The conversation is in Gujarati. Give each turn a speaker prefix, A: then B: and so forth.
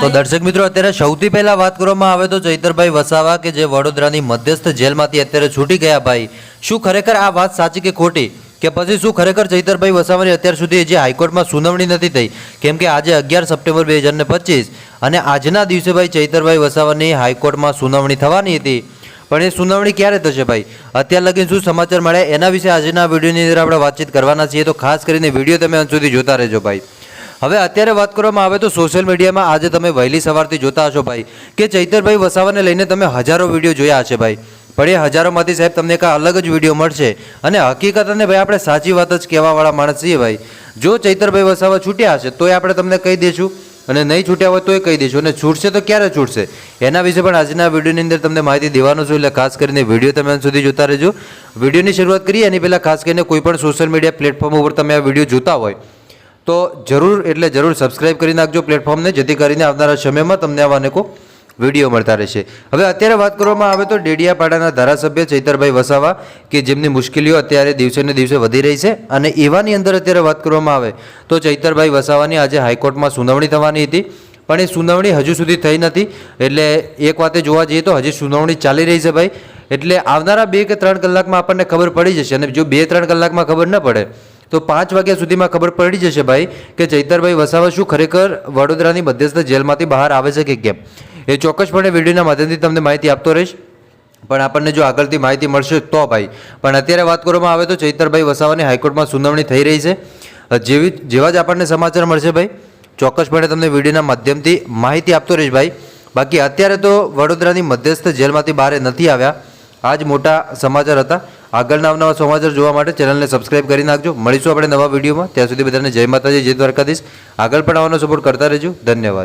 A: તો દર્શક મિત્રો અત્યારે સૌથી પહેલા વાત કરવામાં આવે તો ચૈતરભાઈ વસાવા કે જે વડોદરાની મધ્યસ્થ જેલમાંથી અત્યારે છૂટી ગયા ભાઈ. શું ખરેખર આ વાત સાચી કે ખોટી? કે પછી શું ખરેખર ચૈતરભાઈ વસાવાની અત્યાર સુધી જે હાઈકોર્ટમાં સુનાવણી નથી થઈ? કેમ કે આજે અગિયાર સપ્ટેમ્બર બે હજાર ને પચીસ અને આજના દિવસે ભાઈ ચૈતરભાઈ વસાવાની હાઈકોર્ટમાં સુનાવણી થવાની હતી. પણ એ સુનાવણી ક્યારે થશે ભાઈ? અત્યાર લગી શું સમાચાર મળ્યા એના વિશે આજના વિડીયોની અંદર આપણે વાતચીત કરવાના છીએ. તો ખાસ કરીને વીડિયો તમે અંત સુધી જોતા રહેજો ભાઈ. હવે અત્યારે વાત કરવામાં આવે તો સોશિયલ મીડિયામાં આજે તમે વહેલી સવારથી જોતા હશો ભાઈ કે ચૈતરભાઈ વસાવાને લઈને તમે હજારો વીડિયો જોયા હશે ભાઈ. પણ એ હજારોમાંથી સાહેબ તમને એક અલગ જ વીડિયો મળશે. અને હકીકત અને ભાઈ આપણે સાચી વાત જ કહેવાવાળા માણસ છીએ ભાઈ. જો ચૈતરભાઈ વસાવા છૂટ્યા હશે તો એ આપણે તમને કહી દઈશું અને નહીં છૂટ્યા હોય તોય કહી દઈશું અને છૂટશે તો ક્યારે છૂટશે? એના વિશે પણ આજના વિડીયોની અંદર તમને માહિતી દેવાનું છું. એટલે ખાસ કરીને વીડિયો તમે સુધી જોતા રહેજો. વિડીયોની શરૂઆત કરીએ, એની પહેલાં ખાસ કરીને કોઈ પણ સોશિયલ મીડિયા પ્લેટફોર્મ ઉપર તમે આ વીડિયો જોતા હોય તો જરૂર એટલે જરૂર સબસ્ક્રાઇબ કરી નાખજો પ્લેટફોર્મને જેથી કરીને આવનારા સમયમાં તમને આવા અનેકો વીડિયો મળતા રહેશે. હવે અત્યારે વાત કરવામાં આવે તો ડેડિયાપાડાના ધારાસભ્ય ચૈતરભાઈ વસાવા, કે જેમની મુશ્કેલીઓ અત્યારે દિવસે ને દિવસે વધી રહી છે, અને એવાની અંદર અત્યારે વાત કરવામાં આવે તો ચૈતરભાઈ વસાવાની આજે હાઈકોર્ટમાં સુનાવણી થવાની હતી, પણ એ સુનાવણી હજુ સુધી થઈ નથી. એટલે એક વાતે જોવા જઈએ તો હજી સુનાવણી ચાલી રહી છે ભાઈ. એટલે આવનારા બે કે ત્રણ કલાકમાં આપણને ખબર પડી જશે, અને જો બે ત્રણ કલાકમાં ખબર ન પડે તો પાંચ વાગ્યા સુધીમાં ખબર પડી જશે ભાઈ કે ચૈતરભાઈ વસાવા શું ખરેખર વડોદરાની મધ્યસ્થ જેલમાંથી બહાર આવે છે કે કેમ? એ ચોક્કસપણે વિડીયોના માધ્યમથી તમને માહિતી આપતો રહીશ. પણ આપણને જો આગળથી માહિતી મળશે તો ભાઈ. પણ અત્યારે વાત કરવામાં આવે તો ચૈતરભાઈ વસાવાની હાઈકોર્ટમાં સુનાવણી થઈ રહી છે. જેવી, જેવા જ આપણને સમાચાર મળશે ભાઈ. ચોક્કસપણે તમને વિડીયોના માધ્યમથી માહિતી આપતો રહીશ ભાઈ. બાકી અત્યારે તો વડોદરાની મધ્યસ્થ જેલમાંથી બહાર નથી આવ્યા. આ જ મોટા સમાચાર હતા. આગળના નવા સમાચાર જોવા માટે ચેનલને સબસ્ક્રાઇબ કરી નાખજો. મળીશું આપણે નવા વિડીયોમાં. ત્યાં સુધી બધાને જય માતાજી, જય દ્વારકાધીશ. આગળ પણ આવવાનો સપોર્ટ કરતા રહેજો. ધન્યવાદ.